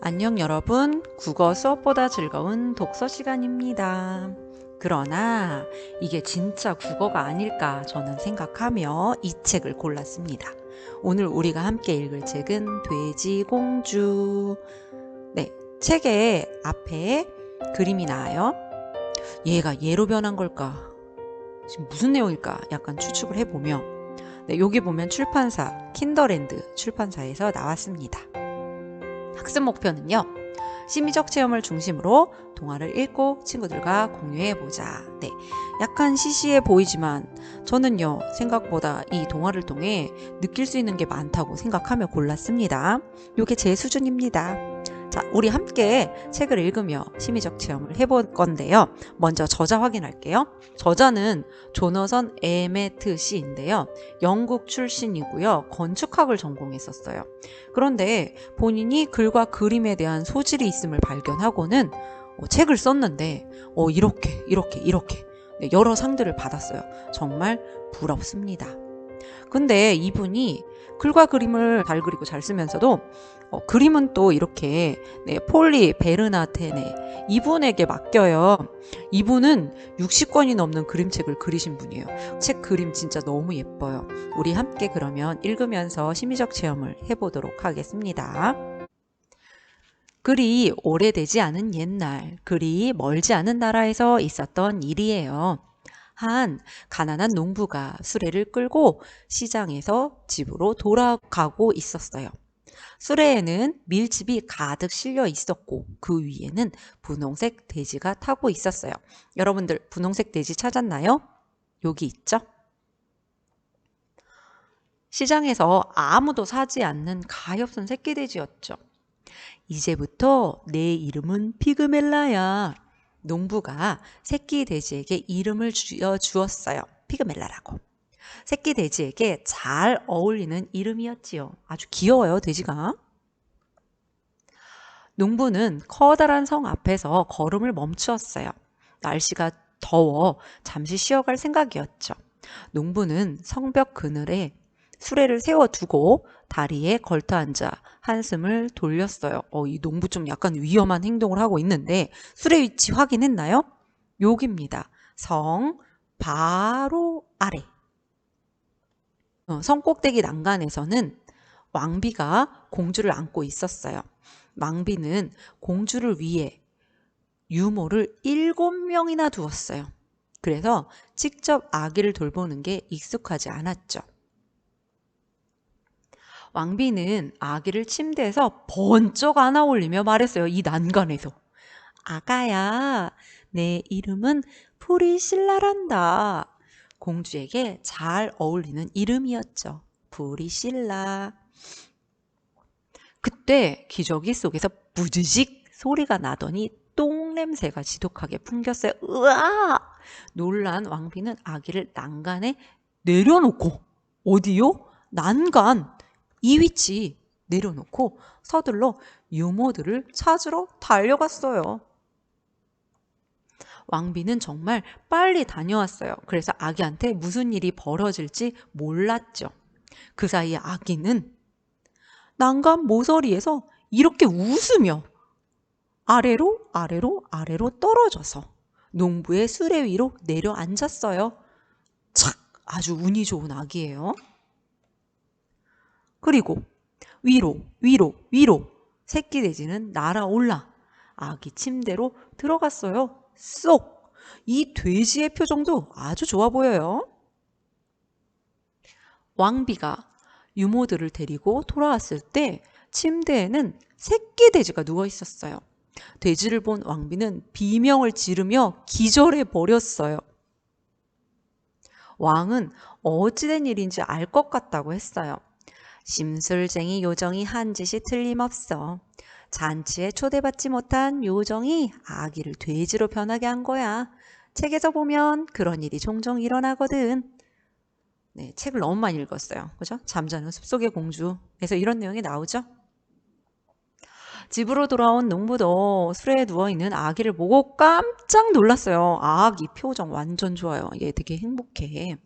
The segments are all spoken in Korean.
안녕 여러분. 국어 수업보다 즐거운 독서 시간입니다. 그러나 이게 진짜 국어가 아닐까 저는 생각하며 이 책을 골랐습니다. 오늘 우리가 함께 읽을 책은 돼지공주. 네, 책의 앞에 그림이 나와요. 얘가 얘로 변한 걸까? 지금 무슨 내용일까? 약간 추측을 해보며 네, 여기 보면 출판사 킨더랜드 출판사에서 나왔습니다. 학습 목표는요. 심리적 체험을 중심으로 동화를 읽고 친구들과 공유해 보자. 네. 약간 시시해 보이지만 저는요. 생각보다 이 동화를 통해 느낄 수 있는 게 많다고 생각하며 골랐습니다. 요게 제 수준입니다. 자, 우리 함께 책을 읽으며 심리적 체험을 해볼 건데요. 먼저 저자 확인할게요. 저자는 조너선 에메트 씨인데요. 영국 출신이고요. 건축학을 전공했었어요. 그런데 본인이 글과 그림에 대한 소질이 있음을 발견하고는 어, 책을 썼는데 어, 이렇게 이렇게 이렇게 네, 여러 상들을 받았어요. 정말 부럽습니다. 근데 이분이 글과 그림을 잘 그리고 잘 쓰면서도 어, 그림은 또 이렇게 네, 폴리 베르나테네 이분에게 맡겨요. 이분은 60권이 넘는 그림책을 그리신 분이에요. 책 그림 진짜 너무 예뻐요. 우리 함께 그러면 읽으면서 심리적 체험을 해보도록 하겠습니다. 글이 오래되지 않은 옛날, 글이 멀지 않은 나라에서 있었던 일이에요. 한 가난한 농부가 수레를 끌고 시장에서 집으로 돌아가고 있었어요. 수레에는 밀집이 가득 실려 있었고 그 위에는 분홍색 돼지가 타고 있었어요. 여러분들 분홍색 돼지 찾았나요? 여기 있죠? 시장에서 아무도 사지 않는 가엾은 새끼 돼지였죠. 이제부터 내 이름은 피그멜라야. 농부가 새끼 돼지에게 이름을 지어 주었어요. 피그멜라라고. 새끼 돼지에게 잘 어울리는 이름이었지요. 아주 귀여워요, 돼지가. 농부는 커다란 성 앞에서 걸음을 멈추었어요. 날씨가 더워 잠시 쉬어갈 생각이었죠. 농부는 성벽 그늘에 수레를 세워두고 다리에 걸터 앉아 한숨을 돌렸어요. 어, 이 농부 좀 약간 위험한 행동을 하고 있는데 수레 위치 확인했나요? 여기입니다. 성 바로 아래. 어, 성 꼭대기 난간에서는 왕비가 공주를 안고 있었어요. 왕비는 공주를 위해 유모를 일곱 명이나 두었어요. 그래서 직접 아기를 돌보는 게 익숙하지 않았죠. 왕비는 아기를 침대에서 번쩍 안아 올리며 말했어요. 이 난간에서. 아가야, 내 이름은 프리실라란다. 공주에게 잘 어울리는 이름이었죠. 프리실라. 그때 기저귀 속에서 부드직 소리가 나더니 똥 냄새가 지독하게 풍겼어요. 으아! 놀란 왕비는 아기를 난간에 내려놓고 어디요? 난간 이 위치 내려놓고 서둘러 유모들을 찾으러 달려갔어요. 왕비는 정말 빨리 다녀왔어요. 그래서 아기한테 무슨 일이 벌어질지 몰랐죠. 그 사이에 아기는 난간 모서리에서 이렇게 웃으며 아래로 아래로 아래로 떨어져서 농부의 수레 위로 내려앉았어요. 착! 아주 운이 좋은 아기예요. 그리고 위로 위로 위로 새끼 돼지는 날아올라 아기 침대로 들어갔어요. 쏙! 이 돼지의 표정도 아주 좋아 보여요. 왕비가 유모들을 데리고 돌아왔을 때 침대에는 새끼 돼지가 누워 있었어요. 돼지를 본 왕비는 비명을 지르며 기절해 버렸어요. 왕은 어찌된 일인지 알 것 같다고 했어요. 심술쟁이 요정이 한 짓이 틀림없어. 잔치에 초대받지 못한 요정이 아기를 돼지로 변하게 한 거야. 책에서 보면 그런 일이 종종 일어나거든. 네, 책을 너무 많이 읽었어요. 그죠? 잠자는 숲속의 공주에서 이런 내용이 나오죠? 집으로 돌아온 농부도 수레에 누워있는 아기를 보고 깜짝 놀랐어요. 아기 표정 완전 좋아요. 얘 되게 행복해.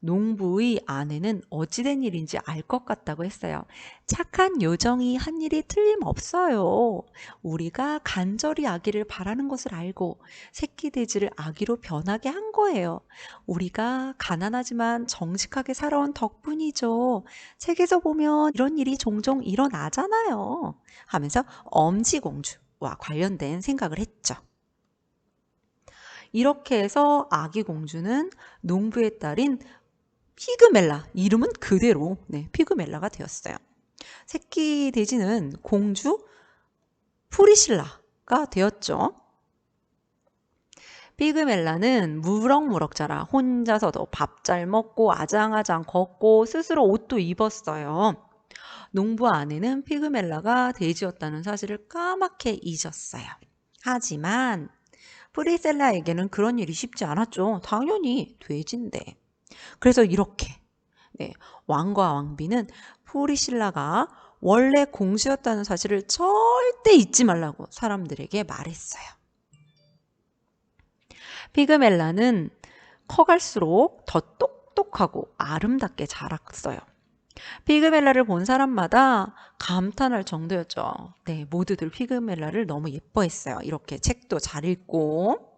농부의 아내는 어찌된 일인지 알 것 같다고 했어요. 착한 요정이 한 일이 틀림없어요. 우리가 간절히 아기를 바라는 것을 알고 새끼 돼지를 아기로 변하게 한 거예요. 우리가 가난하지만 정직하게 살아온 덕분이죠. 책에서 보면 이런 일이 종종 일어나잖아요. 하면서 엄지공주와 관련된 생각을 했죠. 이렇게 해서 아기 공주는 농부의 딸인 피그멜라 이름은 그대로 네, 피그멜라가 되었어요. 새끼 돼지는 공주 프리실라가 되었죠. 피그멜라는 무럭무럭 자라 혼자서도 밥 잘 먹고 아장아장 걷고 스스로 옷도 입었어요. 농부 아내는 피그멜라가 돼지였다는 사실을 까맣게 잊었어요. 하지만 프리셀라에게는 그런 일이 쉽지 않았죠. 당연히 돼지인데. 그래서 이렇게 네, 왕과 왕비는 프리실라가 원래 공주였다는 사실을 절대 잊지 말라고 사람들에게 말했어요. 피그멜라는 커갈수록 더 똑똑하고 아름답게 자랐어요. 피그멜라를 본 사람마다 감탄할 정도였죠. 네, 모두들 피그멜라를 너무 예뻐했어요. 이렇게 책도 잘 읽고.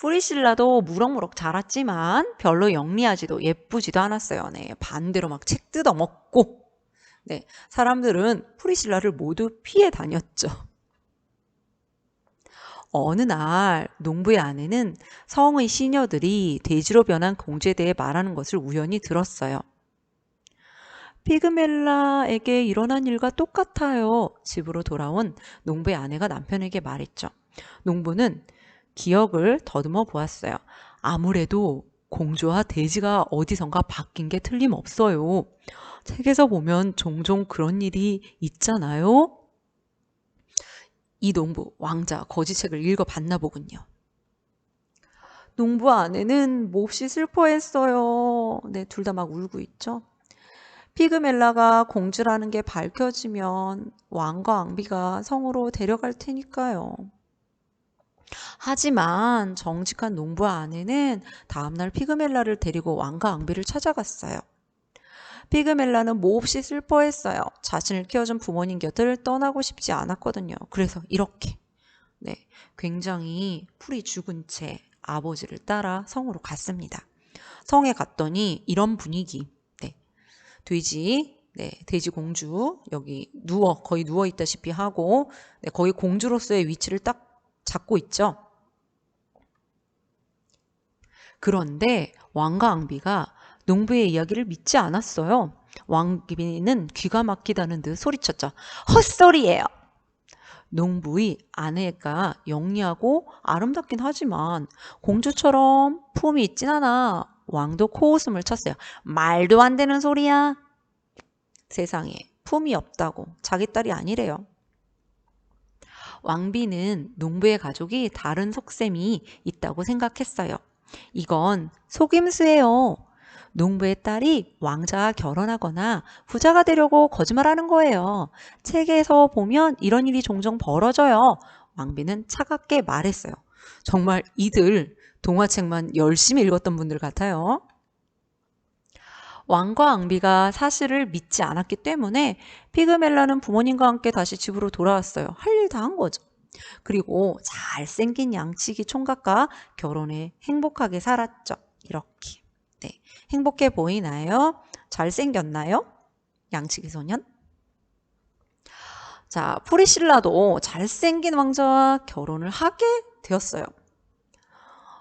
프리실라도 무럭무럭 자랐지만 별로 영리하지도 예쁘지도 않았어요. 네, 반대로 막 책 뜯어 먹고. 네, 사람들은 프리실라를 모두 피해 다녔죠. 어느 날 농부의 아내는 성의 시녀들이 돼지로 변한 공주에 대해 말하는 것을 우연히 들었어요. 피그멜라에게 일어난 일과 똑같아요. 집으로 돌아온 농부의 아내가 남편에게 말했죠. 농부는 기억을 더듬어 보았어요. 아무래도 공주와 돼지가 어디선가 바뀐 게 틀림없어요. 책에서 보면 종종 그런 일이 있잖아요. 이 농부 왕자 거지책을 읽어봤나 보군요. 농부 아내는 몹시 슬퍼했어요. 네, 둘 다 막 울고 있죠. 피그멜라가 공주라는 게 밝혀지면 왕과 왕비가 성으로 데려갈 테니까요. 하지만 정직한 농부 아내는 다음날 피그멜라를 데리고 왕과 왕비를 찾아갔어요. 피그멜라는 몹시 슬퍼했어요. 자신을 키워준 부모님 곁을 떠나고 싶지 않았거든요. 그래서 이렇게 네, 굉장히 풀이 죽은 채 아버지를 따라 성으로 갔습니다. 성에 갔더니 이런 분위기. 네, 돼지, 네, 돼지 공주 여기 누워 거의 누워 있다시피 하고 네, 거의 공주로서의 위치를 딱 잡고 있죠. 그런데 왕과 왕비가 농부의 이야기를 믿지 않았어요. 왕비는 귀가 막히다는 듯 소리쳤죠. 헛소리예요. 농부의 아내가 영리하고 아름답긴 하지만 공주처럼 품이 있진 않아. 왕도 코웃음을 쳤어요. 말도 안 되는 소리야. 세상에 품이 없다고 자기 딸이 아니래요. 왕비는 농부의 가족이 다른 속셈이 있다고 생각했어요. 이건 속임수예요. 농부의 딸이 왕자와 결혼하거나 부자가 되려고 거짓말하는 거예요. 책에서 보면 이런 일이 종종 벌어져요. 왕비는 차갑게 말했어요. 정말 이들 동화책만 열심히 읽었던 분들 같아요. 왕과 왕비가 사실을 믿지 않았기 때문에 피그멜라는 부모님과 함께 다시 집으로 돌아왔어요. 할 일 다 한 거죠. 그리고 잘생긴 양치기 총각과 결혼해 행복하게 살았죠. 이렇게. 네. 행복해 보이나요? 잘생겼나요? 양치기 소년? 자, 프리실라도 잘생긴 왕자와 결혼을 하게 되었어요.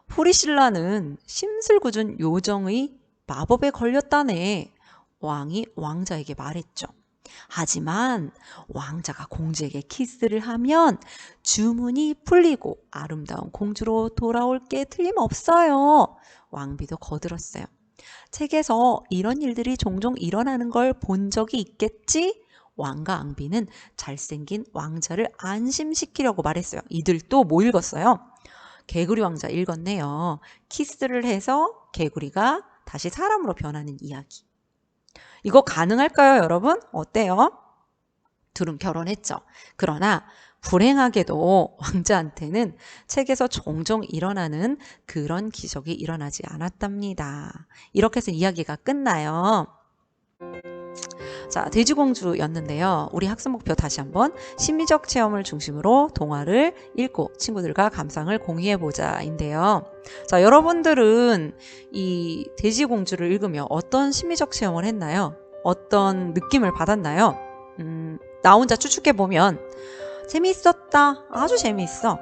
프리실라는 심술궂은 요정의 마법에 걸렸다네. 왕이 왕자에게 말했죠. 하지만 왕자가 공주에게 키스를 하면 주문이 풀리고 아름다운 공주로 돌아올 게 틀림없어요. 왕비도 거들었어요. 책에서 이런 일들이 종종 일어나는 걸 본 적이 있겠지? 왕과 앙비는 잘생긴 왕자를 안심시키려고 말했어요. 이들 또 뭐 읽었어요? 개구리 왕자 읽었네요. 키스를 해서 개구리가 다시 사람으로 변하는 이야기. 이거 가능할까요, 여러분? 어때요? 둘은 결혼했죠. 그러나 불행하게도 왕자한테는 책에서 종종 일어나는 그런 기적이 일어나지 않았답니다. 이렇게 해서 이야기가 끝나요. 자, 돼지공주였는데요. 우리 학습 목표 다시 한번 심리적 체험을 중심으로 동화를 읽고 친구들과 감상을 공유해보자인데요. 자, 여러분들은 이 돼지공주를 읽으며 어떤 심리적 체험을 했나요? 어떤 느낌을 받았나요? 음, 나 혼자 추측해보면 재미있었다. 아주 재미있어.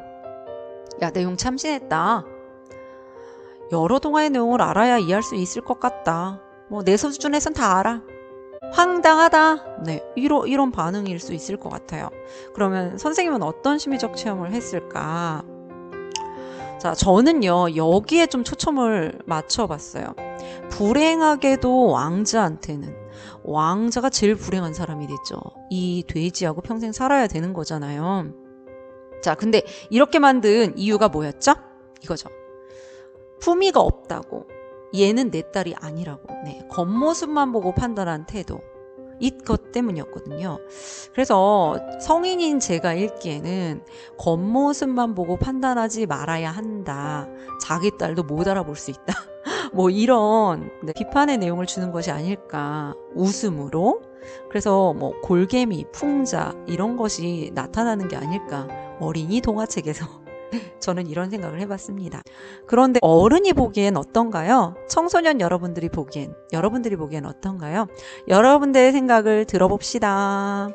야, 내용 참신했다. 여러 동화의 내용을 알아야 이해할 수 있을 것 같다. 뭐, 내 수준에선 다 알아. 황당하다. 네, 이런, 이런 반응일 수 있을 것 같아요. 그러면 선생님은 어떤 심리적 체험을 했을까? 자, 저는요, 여기에 좀 초점을 맞춰봤어요. 불행하게도 왕자한테는 왕자가 제일 불행한 사람이 됐죠. 이 돼지하고 평생 살아야 되는 거잖아요. 자, 근데 이렇게 만든 이유가 뭐였죠? 이거죠. 품위가 없다고. 얘는 내 딸이 아니라고. 네, 겉모습만 보고 판단한 태도. 이것 때문이었거든요. 그래서 성인인 제가 읽기에는 겉모습만 보고 판단하지 말아야 한다. 자기 딸도 못 알아볼 수 있다. 뭐 이런 네, 비판의 내용을 주는 것이 아닐까. 웃음으로. 그래서 뭐 골개미, 풍자 이런 것이 나타나는 게 아닐까. 어린이 동화책에서 저는 이런 생각을 해봤습니다. 그런데 어른이 보기엔 어떤가요? 청소년 여러분들이 보기엔, 여러분들이 보기엔 어떤가요? 여러분들의 생각을 들어봅시다.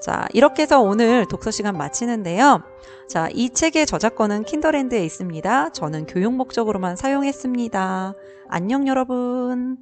자, 이렇게 해서 오늘 독서 시간 마치는데요. 자, 이 책의 저작권은 킨더랜드에 있습니다. 저는 교육 목적으로만 사용했습니다. 안녕, 여러분.